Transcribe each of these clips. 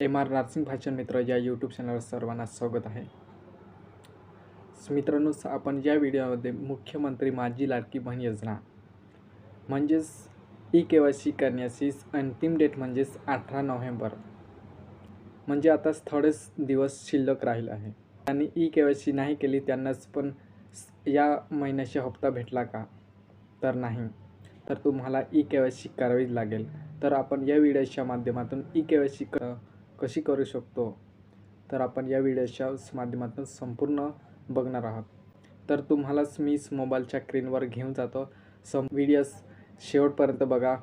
M R nursing भाषण मित्र या यूट्यूब चॅनलवर सर्वांना स्वागत आहे. मित्रांनो आपण या व्हिडिओमध्ये मुख्यमंत्री माझी लाडकी बहीण योजना म्हणजेच ई के वाय सी करण्याची अंतिम डेट म्हणजेच अठरा नोव्हेंबर म्हणजे आता थोडेच दिवस शिल्लक राहील आहे. आणि ई के वाय सी नाही केली त्यांनाच पण या महिन्याचा हप्ता भेटला का? तर नाही. तर तुम्हाला ई के वाय सी करावीच लागेल. तर आपण या व्हिडिओच्या माध्यमातून ई के वाय सी क कशी करू शकतो? तर आपण या व्हिडिओच्या माध्यमातून संपूर्ण बघणार आहोत. तर तुम्हालाच मी मोबाईलच्या स्क्रीनवर घेऊन जातो. सम व्हिडिओस शेवटपर्यंत बघा.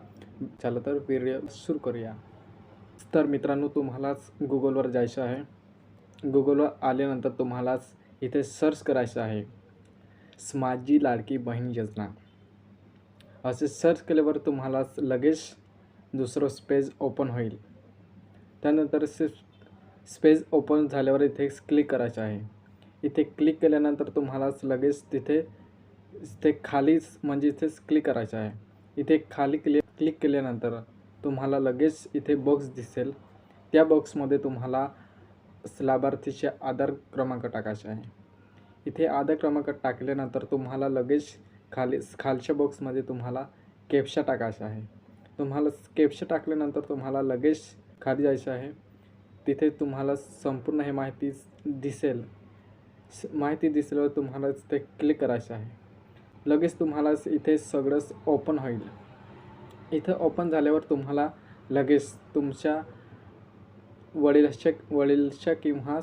चला तर व्हिडिओ सुरू करूया. तर मित्रांनो तुम्हालाच गुगलवर जायचं आहे. गुगलवर आल्यानंतर तुम्हालाच इथे सर्च करायचं आहे. माझी लाडकी बहीण योजना. असे सर्च केल्यावर तुम्हालाच लगेच दुसरं पेज ओपन होईल. त्यानंतर से स्पेस ओपन झाल्यावर इथे क्लिक करायचं आहे. इथे क्लिक केल्यानंतर तुम्हालाच लगेच तिथे इथे खालीच म्हणजे इथेच क्लिक करायचं आहे. इथे खाली क्लिक क्लिक केल्यानंतर तुम्हाला लगेच इथे बॉक्स दिसेल. त्या बॉक्समध्ये तुम्हाला लाभार्थीचे आधार क्रमांक टाकायचे आहे. इथे आधार क्रमांक टाकल्यानंतर तुम्हाला लगेच खाली खालच्या बॉक्समध्ये तुम्हाला कॅप्शा टाकायचा आहे. तुम्हाला कॅप्शा टाकल्यानंतर तुम्हाला लगेच खाली जायचं आहे. तिथे तुम्हाला संपूर्ण हे माहिती दिसेल. माहिती दिसल्यावर तुम्हाला ते क्लिक करायचं आहे. लगेच तुम्हाला इथे सगळंच ओपन होईल. इथं ओपन झाल्यावर तुम्हाला लगेच तुमच्या वडिलच्या वडीलच्या किंवा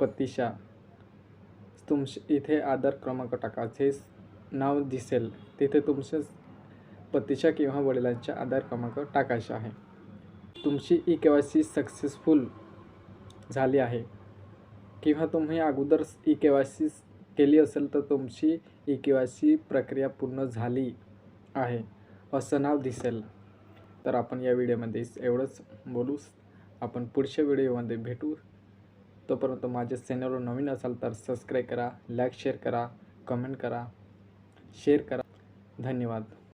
पतीच्या तुमश इथे आधार क्रमांक टाकायचे नाव दिसेल. तिथे तुमच्या पतीच्या किंवा वडिलांच्या आधार क्रमांक टाकायचा आहे. तुमची E K Y C successful झाली आहे किंवा तुम्ही अगोदर ई के वाय सी केली असेल तर तुमची ई के वाय सी प्रक्रिया पूर्ण झाली आहे असं नाव दिसेल. तर आपण या व्हिडिओमध्ये एवढंच बोलू. आपण पुढच्या व्हिडिओमध्ये भेटू. तोपर्यंत माझ्या चॅनलवर नवीन असाल तर सबस्क्राईब करा लाईक शेअर करा कमेंट करा शेअर करा. धन्यवाद.